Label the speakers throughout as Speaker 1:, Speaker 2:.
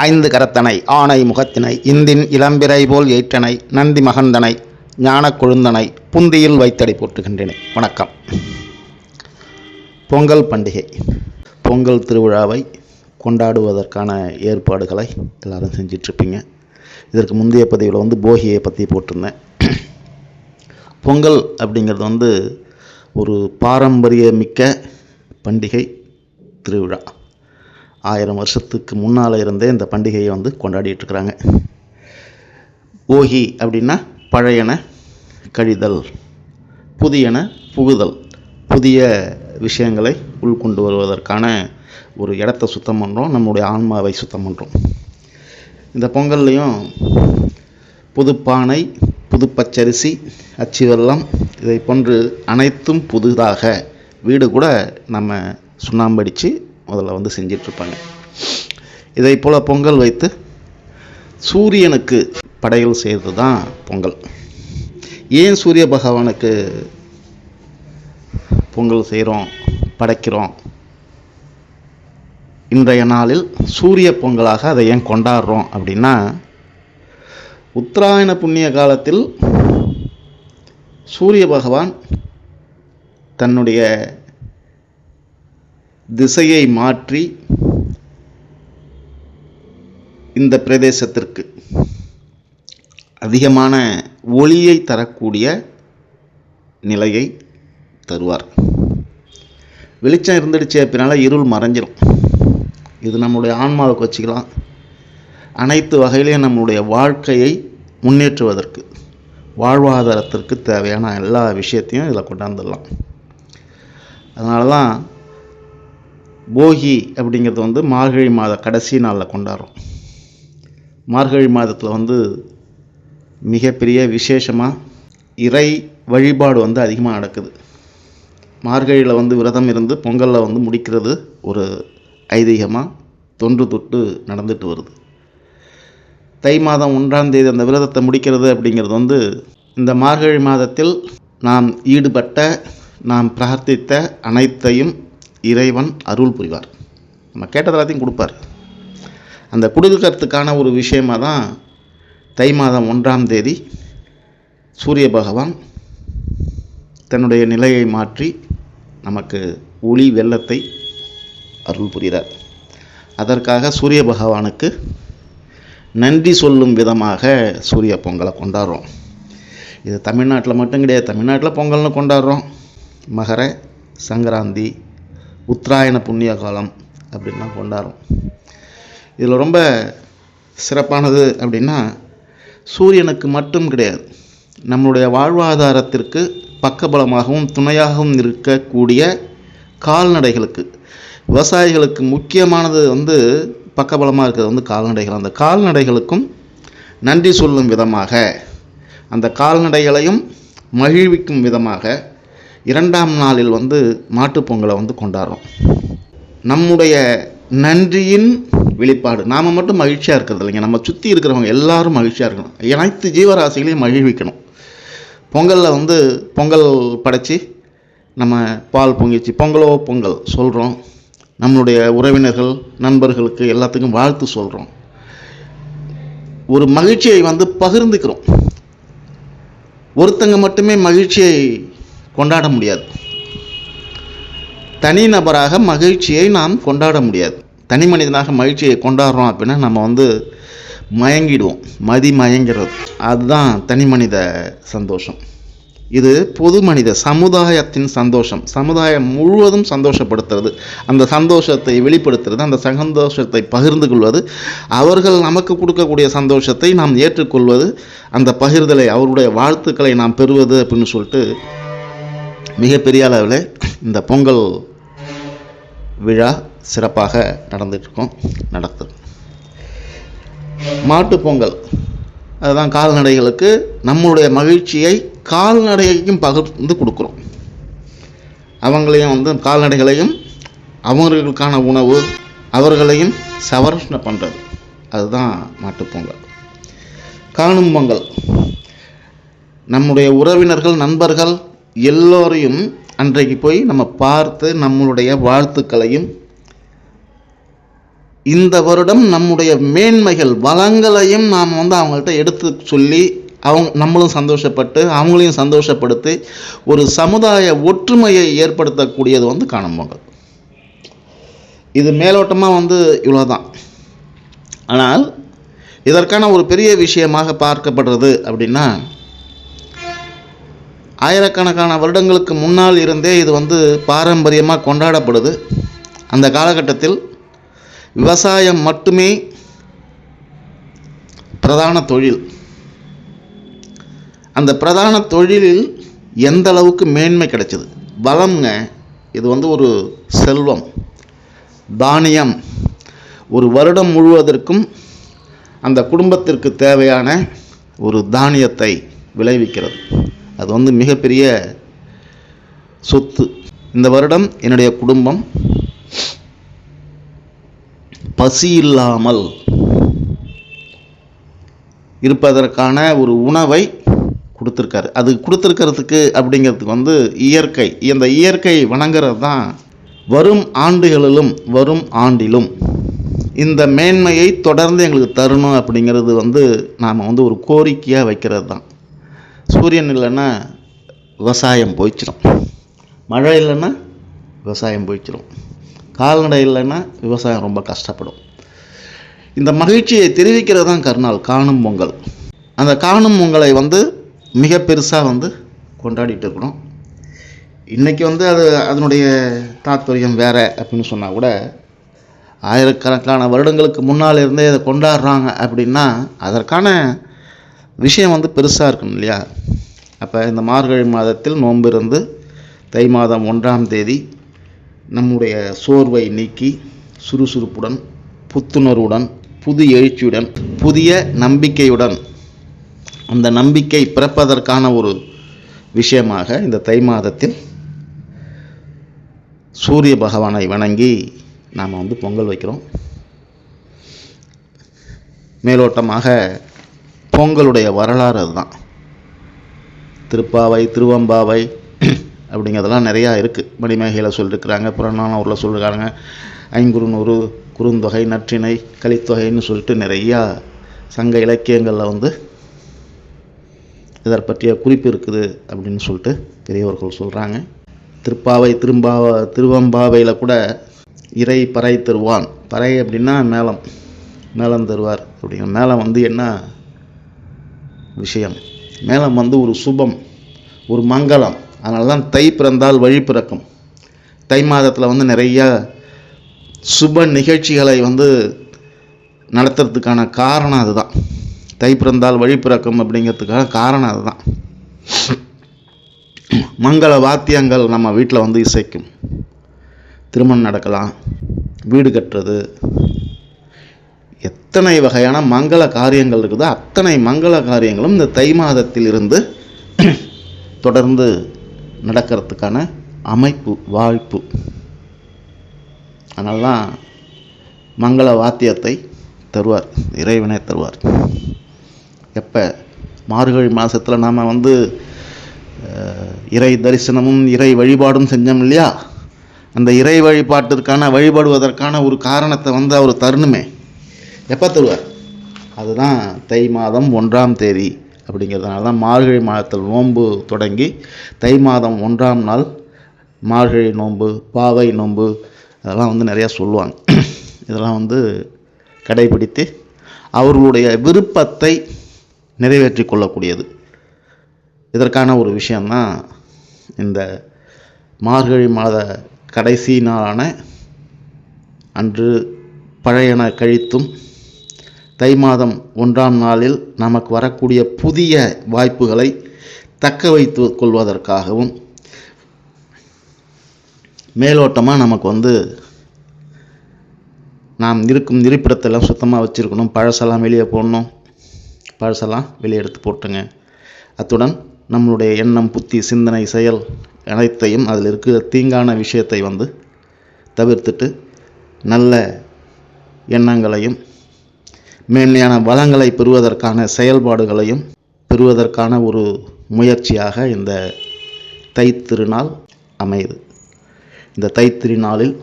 Speaker 1: ஐந்து கரத்தனை ஆணை முகத்தினை இந்தின் இளம்பிறை போல் ஏற்றனை நந்தி மகந்தனை ஞான கொழுந்தனை புந்தியில் வைத்தடி போற்றுகின்றேன். வணக்கம். பொங்கல் பண்டிகை. பொங்கல் திருவிழாவை கொண்டாடுவதற்கான ஏற்பாடுகளை எல்லாரும் செஞ்சிட்ருப்பீங்க. இதற்கு முந்தைய பதிவில் வந்து போகியை பற்றி போட்டிருந்தேன். பொங்கல் அப்படிங்கிறது வந்து ஒரு பாரம்பரியமிக்க பண்டிகை திருவிழா. ஆயிரம் வருஷத்துக்கு முன்னால் இருந்தே இந்த பண்டிகையை வந்து கொண்டாடிட்டுருக்குறாங்க ஓகி அப்படின்னா பழையன கழிதல் புதியன புகுதல் புதிய விஷயங்களை உள்கொண்டு வருவதற்கான ஒரு இடத்த சுத்தம் பண்ணுறோம் நம்முடைய ஆன்மாவை சுத்தம் பண்ணுறோம் இந்த பொங்கல்லையும் புதுப்பானை புதுப்பச்சரிசி அச்சு இதை போன்று அனைத்தும் புதிதாக வீடு கூட நம்ம சுண்ணாம்படித்து முதல்ல வந்து செஞ்சிட்ருப்பாங்க. இதை போல் பொங்கல் வைத்து சூரியனுக்கு படையல் செய்கிறது தான் பொங்கல். ஏன் சூரிய பகவானுக்கு பொங்கல் செய்கிறோம் படைக்கிறோம்? இன்றைய நாளில் சூரிய பொங்கலாக அதை ஏன் கொண்டாடுறோம் அப்படின்னா உத்தராயண புண்ணிய காலத்தில் சூரிய பகவான் தன்னுடைய திசையை மாற்றி இந்த பிரதேசத்திற்கு. அதிகமான ஒளியை தரக்கூடிய நிலையை தருவார். வெளிச்சம் இருந்துடுச்சு அப்படின்னால இருள் மறைஞ்சிடும் இது நம்மளுடைய ஆன்மாவுக்கு வச்சுக்கலாம். அனைத்து வகையிலையும் நம்மளுடைய வாழ்க்கையை முன்னேற்றுவதற்கு வாழ்வாதாரத்திற்கு தேவையான எல்லா விஷயத்தையும் இதில் கொண்டாந்துடலாம். அதனால தான் போகி அப்படிங்கிறது வந்து மார்கழி மாத கடைசி நாளில் கொண்டாடுறோம். மார்கழி மாதத்தில் வந்து மிகப்பெரிய விசேஷமாக இறை வழிபாடு வந்து அதிகமாக நடக்குது. மார்கழியில் வந்து விரதம் இருந்து பொங்கலில் வந்து முடிக்கிறது ஒரு ஐதீகமாக தொன்று தொட்டு நடந்துட்டு வருது. தை மாதம் ஒன்றாம் தேதி அந்த விரதத்தை முடிக்கிறது அப்படிங்கிறது வந்து இந்த மார்கழி மாதத்தில் நாம் ஈடுபட்ட நாம் பிரார்த்தித்த அனைத்தையும் இறைவன் அருள் புரிவார். நம்ம கேட்டது எல்லாத்தையும் கொடுப்பார். அந்த கொடுக்கறதுக்கான ஒரு விஷயமாக தான் தை மாதம் ஒன்றாம் தேதி சூரிய பகவான் தன்னுடைய நிலையை மாற்றி நமக்கு ஒளி வெள்ளத்தை அருள் புரிகிறார். அதற்காக சூரிய பகவானுக்கு நன்றி சொல்லும் விதமாக சூரிய பொங்கலை கொண்டாடுறோம். இது தமிழ்நாட்டில் மட்டும் கிடையாது தமிழ்நாட்டில் பொங்கல்னு கொண்டாடுறோம். மகர சங்கராந்தி உத்தராயண புண்ணிய காலம் அப்படின்லாம் கொண்டாடுறோம் இதில் ரொம்ப சிறப்பானது அப்படின்னா சூரியனுக்கு மட்டும் கிடையாது. நம்மளுடைய வாழ்வாதாரத்திற்கு பக்கபலமாகவும் துணையாகவும் இருக்கக்கூடிய கால்நடைகளுக்கு விவசாயிகளுக்கு முக்கியமானது வந்து பக்கபலமாக இருக்கிறது வந்து கால்நடைகள். அந்த கால்நடைகளுக்கும் நன்றி சொல்லும் விதமாக அந்த கால்நடைகளையும் மகிழ்விக்கும் விதமாக இரண்டாம் நாளில் வந்து மாட்டுப் பொங்கலை வந்து கொண்டாடுறோம். நம்முடைய நன்றியின் வெளிப்பாடு. நாம் மட்டும் மகிழ்ச்சியாக இருக்கிறது இல்லைங்க. நம்ம சுற்றி இருக்கிறவங்க எல்லாரும் மகிழ்ச்சியாக இருக்கணும். அனைத்து ஜீவராசிகளையும் மகிழ்விக்கணும். பொங்கலில் வந்து பொங்கல் படைச்சி நம்ம பால் பொங்கிச்சு. பொங்கலோ பொங்கல் சொல்கிறோம் நம்மளுடைய உறவினர்கள் நண்பர்களுக்கு எல்லாத்துக்கும் வாழ்த்து சொல்கிறோம் ஒரு மகிழ்ச்சியை வந்து பகிர்ந்துக்கிறோம். ஒருத்தங்க மட்டுமே மகிழ்ச்சியை கொண்டாட முடியாது. தனிநபராக மகிழ்ச்சியை நாம் கொண்டாட முடியாது. தனி மனிதனாக மகிழ்ச்சியை கொண்டாடுறோம் அப்படின்னா நம்ம வந்து மயங்கிடுவோம். மதி மயங்கிறது. அதுதான் தனி மனித சந்தோஷம். இது பொது மனித சமுதாயத்தின் சந்தோஷம். சமுதாயம் முழுவதும் சந்தோஷப்படுத்துறது. அந்த சந்தோஷத்தை வெளிப்படுத்துறது அந்த சந்தோஷத்தை பகிர்ந்து கொள்வது அவர்கள் நமக்கு கொடுக்கக்கூடிய சந்தோஷத்தை நாம் ஏற்றுக்கொள்வது அந்த பகிர்தலை அவருடைய வாழ்த்துக்களை நாம் பெறுவது அப்படின்னு சொல்லிட்டு மிகப்பெரிய அளவில் இந்த பொங்கல் விழா சிறப்பாக நடந்துட்டுருக்கோம் நடத்துது மாட்டுப் பொங்கல் அதுதான் கால்நடைகளுக்கு நம்மளுடைய மகிழ்ச்சியை கால்நடைக்கும் பகிர்ந்து கொடுக்குறோம். அவங்களையும் வந்து கால்நடைகளையும் அவர்களுக்கான உணவு அவர்களையும் சவர்ஷனை பண்ணுறது அதுதான் மாட்டுப்பொங்கல் காணும் பொங்கல். நம்முடைய உறவினர்கள் நண்பர்கள் எல்லோரையும் அன்றைக்கு போய் நம்ம பார்த்து நம்மளுடைய வாழ்த்துக்களையும் இந்த வருடம் நம்முடைய மேன்மைகள் வளங்களையும் நாம் வந்து அவங்கள்ட்ட எடுத்து சொல்லி அவங்க நம்மளும் சந்தோஷப்பட்டு அவங்களையும் சந்தோஷப்படுத்தி ஒரு சமுதாய ஒற்றுமையை ஏற்படுத்தக்கூடியது வந்து காணும் பொங்கல். இது மேலோட்டமாக வந்து இவ்வளோதான் ஆனால் இதற்கான ஒரு பெரிய விஷயமாக பார்க்கப்படுறது அப்படின்னா ஆயிரக்கணக்கான வருடங்களுக்கு முன்னால் இருந்தே இது வந்து பாரம்பரியமாக கொண்டாடப்படுது. அந்த காலகட்டத்தில் விவசாயம் மட்டுமே பிரதான தொழில். அந்த பிரதான தொழிலில் எந்த அளவுக்கு மேன்மை கிடைச்சது? வளம்ங்க இது வந்து ஒரு செல்வம். தானியம். ஒரு வருடம் முழுவதற்கும் அந்த குடும்பத்திற்கு தேவையான ஒரு தானியத்தை விளைவிக்கிறது. அது வந்து மிகப்பெரிய சொத்து. இந்த வருடம் என்னுடைய குடும்பம் பசி இல்லாமல் இருப்பதற்கான ஒரு உணவை கொடுத்துருக்காரு. அது கொடுத்துருக்கிறதுக்கு அப்படிங்கிறதுக்கு வந்து இயற்கை இந்த இயற்கை வணங்குறது தான் வரும் ஆண்டுகளிலும் வரும் ஆண்டிலும் இந்த மேன்மையை தொடர்ந்து எங்களுக்கு தரணும் அப்படிங்கிறது வந்து நாம் வந்து ஒரு கோரிக்கையாக வைக்கிறது தான். சூரியன் இல்லைன்னா விவசாயம் போயிச்சிடும் மழை இல்லைன்னா விவசாயம் போயிச்சிடும் கால்நடை இல்லைன்னா விவசாயம் ரொம்ப கஷ்டப்படும். இந்த மகிழ்ச்சியை தெரிவிக்கிறது தான் கருநாள் காணும் பொங்கல். அந்த காணும் பொங்கலை வந்து மிக பெருசாக வந்து கொண்டாடிட்டு இருக்கிறோம். இன்றைக்கி வந்து அது அதனுடைய தாத்பரியம் வேறு அப்படின்னு சொன்னால் கூட ஆயிரக்கணக்கான வருடங்களுக்கு முன்னால் இருந்தே இதை கொண்டாடுறாங்க அப்படின்னா அதற்கான விஷயம் வந்து பெருசாக இருக்கணும் இல்லையா? அப்போ இந்த மார்கழி மாதத்தில் நோன்பு இருந்து தை மாதம் ஒன்றாம் தேதி நம்முடைய சோர்வை நீக்கி சுறுசுறுப்புடன் புத்துணர்வுடன் புது எழுச்சியுடன் புதிய நம்பிக்கையுடன் அந்த நம்பிக்கை பிறப்பதற்கான ஒரு விஷயமாக இந்த தை மாதத்தில் சூரிய பகவானை வணங்கி நாம் வந்து பொங்கல் வைக்கிறோம். மேலோட்டமாக பொங்கலுடைய வரலாறு அதுதான். திருப்பாவை திருவம்பாவை அப்படிங்கிறதெல்லாம் நிறையா இருக்குது மணிமேகையில் சொல்லியிருக்கிறாங்க புறநானூரில் சொல்லியிருக்காங்க ஐங்குறுநூறு குறுந்தொகை நற்றிணை கலித்தொகைன்னு சொல்லிட்டு நிறையா சங்க இலக்கியங்களில் வந்து இதர் பற்றிய குறிப்பு இருக்குது அப்படின்னு சொல்லிட்டு பெரியவர்கள் சொல்கிறாங்க திருப்பாவை திரும்பாவ திருவம்பாவையில் கூட இறை பறை தருவான். பறை அப்படின்னா மேளம் மேளம் தருவார் அப்படிங்கிற மேளம் வந்து என்ன விஷயம்? மேலம் வந்து ஒரு சுபம் ஒரு மங்களம். அதனால தான் தை பிறந்தால் வழி பிறக்கும். தை மாதத்தில் வந்து நிறையா சுப நிகழ்ச்சிகளை வந்து நடத்துறதுக்கான காரணம் அதுதான். தை பிறந்தால் வழி பிறக்கும் அப்படிங்கிறதுக்கான காரணம் அதுதான். மங்கள வாத்தியங்கள் நம்ம வீட்டில் வந்து இசைக்கும். திருமணம் நடக்கலாம் வீடு கட்டுறது எத்தனை வகையான மங்கள காரியங்கள் இருக்குதோ அத்தனை மங்கள காரியங்களும் இந்த தை மாதத்தில் இருந்து தொடர்ந்து நடக்கிறதுக்கான அமைப்பு வாய்ப்பு. அதனால்தான் மங்கள வாத்தியத்தை தருவார் இறைவனே தருவார். எப்போ? மார்கழி மாதத்தில் நாம் வந்து இறை தரிசனமும் இறை வழிபாடும் செஞ்சோம் இல்லையா? அந்த இறை வழிபாட்டிற்கான வழிபடுவதற்கான ஒரு காரணத்தை வந்து அவர் தரணுமே. எப்போ தருவார்? அதுதான் தை மாதம் ஒன்றாம் தேதி அப்படிங்கிறதுனால தான் மார்கழி மாதத்தில் நோன்பு தொடங்கி தை மாதம் ஒன்றாம் நாள் மார்கழி நோன்பு பாவை நோன்பு அதெல்லாம் வந்து நிறையா சொல்லுவாங்க. இதெல்லாம் வந்து கடைபிடித்து அவர்களுடைய விருப்பத்தை நிறைவேற்றி கொள்ளக்கூடியது. இதற்கான ஒரு விஷயந்தான் இந்த மார்கழி மாத கடைசி நாளான அன்று பழையன கழித்தும் தை மாதம் ஒன்றாம் நாளில் நமக்கு வரக்கூடிய புதிய வாய்ப்புகளை தக்க வைத்து கொள்வதற்காகவும் மேலோட்டமாக நமக்கு வந்து நாம் இருக்கும் இருப்பிடத்தெல்லாம் சுத்தமாக வச்சுருக்கணும். பழசெல்லாம் வெளியே போடணும். பழசெல்லாம் வெளியே எடுத்து போட்டுங்க அத்துடன் நம்மளுடைய எண்ணம் புத்தி சிந்தனை செயல் அனைத்தையும் அதில் இருக்கிற தீங்கான விஷயத்தை வந்து தவிர்த்துட்டு நல்ல எண்ணங்களையும் மேன்மையான வளங்களை பெறுவதற்கான செயல்பாடுகளையும் பெறுவதற்கான ஒரு முயற்சியாக இந்த தைத்திருநாள் அமையுது. இந்த தைத்திருநாளில்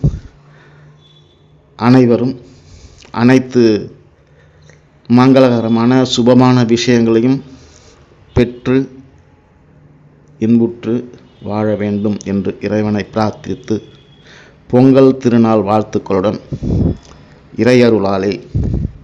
Speaker 1: அனைவரும் அனைத்து மங்களகரமான சுபமான விஷயங்களையும் பெற்று இன்புற்று வாழ வேண்டும் என்று இறைவனை பிரார்த்தித்து பொங்கல் திருநாள் வாழ்த்துக்களுடன் இறையருளாலே